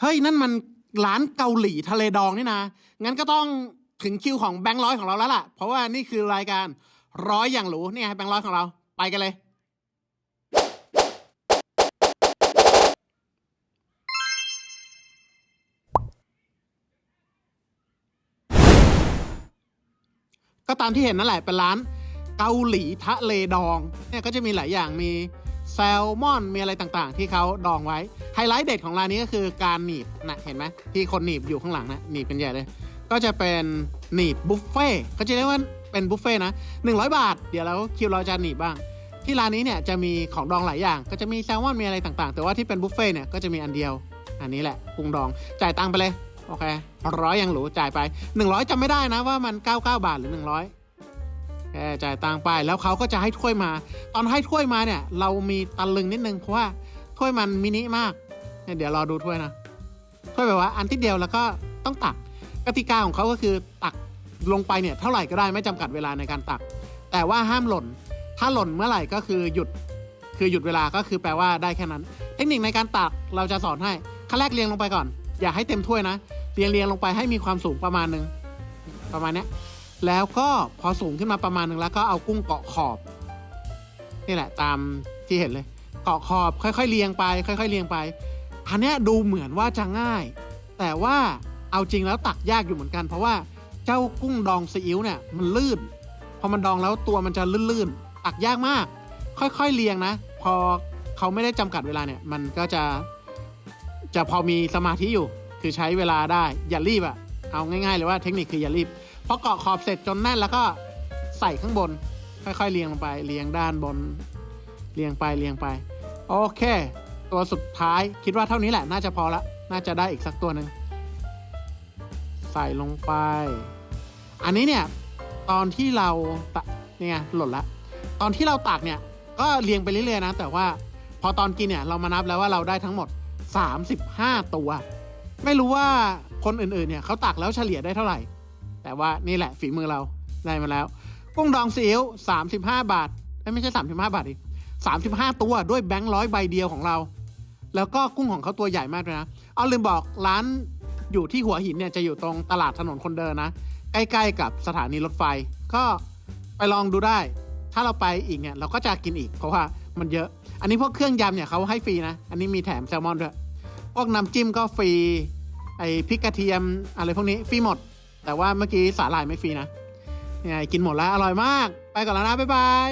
เฮ้ยนั่นมันร้านเกาหลีทะเลดองนี่นะ งั้นก็ต้องถึงคิวของแบงค์ร้อยของเราแล้วล่ะ เพราะว่านี่คือรายการร้อยอย่างหรูเนี่ยแบงค์ร้อยของเรา ไปกันเลย ก็ตามที่เห็นนั่นแหละเป็นร้านเกาหลีทะเลดอง เนี่ยก็จะมีหลายอย่างมี ลมอนมีอะไรต่างๆ ที่เขาดองไว้ ไฮไลท์เด็ดของร้านนี้ก็คือการหนีบนะเห็นไหมที่คนหนีบอยู่ข้างหลังนะหนีบเป็นใหญ่เลย ก็จะเป็นหนีบบุฟเฟ่เขาจะเรียกว่าเป็นบุฟเฟ่นะ100 บาท เดี๋ยวเราคิวเราจะหนีบบ้าง ที่ร้านนี้เนี่ยจะมีของดองหลายอย่าง ก็จะมีแซลมอนมีอะไรต่างๆ แต่ว่าที่เป็นบุฟเฟ่เนี่ยก็จะมีอันเดียว อันนี้แหละกุ้งดองจ่ายตังค์ไปเลยโอเคร้อยยังหรูจ่ายไป 100จำไม่ได้นะว่ามัน 99 บาทหรือ 100 จ่ายตังไปแล้วเขาก็จะให้ถ้วยมา ตอนให้ถ้วยมาเนี่ย เรามีตะลึงนิดนึงเพราะว่าถ้วยมันมินิมากเนี่ยเดี๋ยวรอดูถ้วยนะถ้วยแบบว่าอันที่เดียวแล้วก็ต้องตักกติกาของเขาก็คือตักลงไปเนี่ยเท่าไหร่ก็ได้ไม่จำกัดเวลาในการตัก แต่ว่าห้ามหล่น ถ้าหล่นเมื่อไหร่ก็คือหยุดคือหยุดเวลาก็คือแปลว่าได้แค่นั้น เทคนิคในการตักเราจะสอนให้ขั้นแรกเรียงลงไปก่อน อย่าให้เต็มถ้วยนะเรียงเรียงลงไปให้มีความสูงประมาณนึงประมาณเนี้ย แล้วก็พอสูงขึ้นมาประมาณหนึ่งแล้วก็เอากุ้งเกาะขอบ นี่แหละตามที่เห็นเลย เกาะขอบค่อยๆเรียงไป ค่อย ๆเรียงไป อันนี้ดูเหมือนว่าจะง่าย แต่ว่าเอาจริงแล้วตักยากอยู่เหมือนกัน เพราะว่าเจ้ากุ้งดองซีอิ๊วเนี่ยมันลื่น พอมันดองแล้วตัวมันจะลื่นๆตักยากมาก ค่อยๆเรียงนะ พอเขาไม่ได้จำกัดเวลาเนี่ย มันก็จะจะพอมีสมาธิอยู่ คือใช้เวลาได้อย่ารีบอะเอาง่ายๆเลยว่าเทคนิคคืออย่ารีบ อเกาะขอบเสร็จจนแน่นแล้วก็ใส่ข้างบน ค่อยๆเรียงลงไปเรียงด้านบนเรียงไปเรียงไป โอเค ตัวสุดท้ายคิดว่าเท่านี้แหละน่าจะพอละน่าจะได้อีกสักตัวหนึ่งใส่ลงไป อันนี้เนี่ยตอนที่เราตักเนี่ยหล่นละ ตอนที่เราตักเนี่ยก็เรียงไปเรื่อยๆนะ แต่ว่าพอตอนกินเนี่ยเรามานับแล้วว่าเราได้ทั้งหมด 35 ตัว ไม่รู้ว่าคนอื่นๆเนี่ยเขาตักแล้วเฉลี่ยได้เท่าไหร่ แต่ว่านี่แหละฝีมือเราได้มาแล้ว กุ้งดองซีอิ๊ว35 บาทเอ้ยไม่ใช่35 บาทดิ35 ตัวด้วยแบงค์ร้อยใบเดียวของเรา แล้วก็กุ้งของเขาตัวใหญ่มากเลยนะเอาลืมบอกร้านอยู่ที่หัวหินเนี่ยจะอยู่ตรงตลาดถนนคนเดินนะ ใกล้ๆกับสถานีรถไฟ ก็ไปลองดูได้ ถ้าเราไปอีกเนี่ยเราก็จะกินอีกเพราะว่ามันเยอะ อันนี้พวกเครื่องยำเนี่ยเขาให้ฟรีนะ อันนี้มีแถมแซลมอนด้วย พวกน้ำจิ้มก็ฟรี ไอพริกกระเทียมอะไรพวกนี้ฟรีหมด แต่ว่าเมื่อกี้สาหร่ายไม่ฟรีนะยังไงกินหมดแล้วอร่อยมาก ไปก่อนแล้วนะบ๊ายบาย